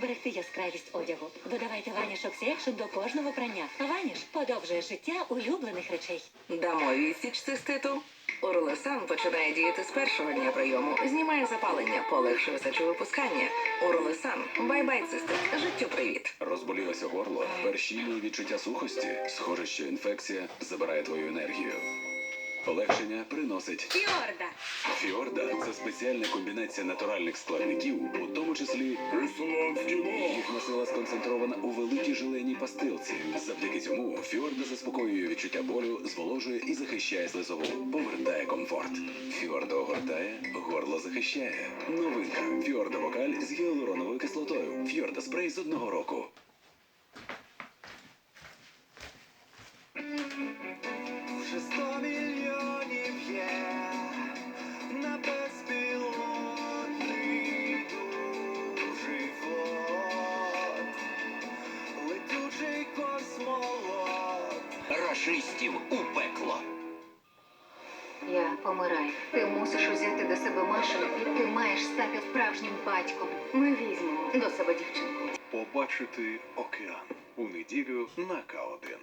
зберегти яскравість одягу. Додавайте Ваніш Оксіекшн до кожного прання. Ваніш подовжує життя улюблених речей. Дамо відсіч циститу. Урлесан починає діяти з першого дня прийому. Знімає запалення, полегшує сечовипускання. Урлесан. Бай-бай, цистит. Життю привіт. Розболілося горло, першіння відчуття сухості. Схоже, що інфекція забирає твою енергію. Полегшення приносить Фіорда! Фіорда це спеціальна комбінація натуральних складників, у тому числі їхня сила сконцентрована у великій жиленій пастилці. Завдяки цьому Фіорда заспокоює відчуття болю, зволожує і захищає слизову, повертає комфорт. Фіорда огортає, горло захищає. Новинка Фіорда Вокаль з гіалуроновою кислотою. Фіорда спрей з одного року. Рашистів у пекло. Я помираю. Ти мусиш узяти до себе Машу. Ти маєш стати справжнім батьком. Ми візьмемо до себе дівчинку. Побачити океан у неділю на К1.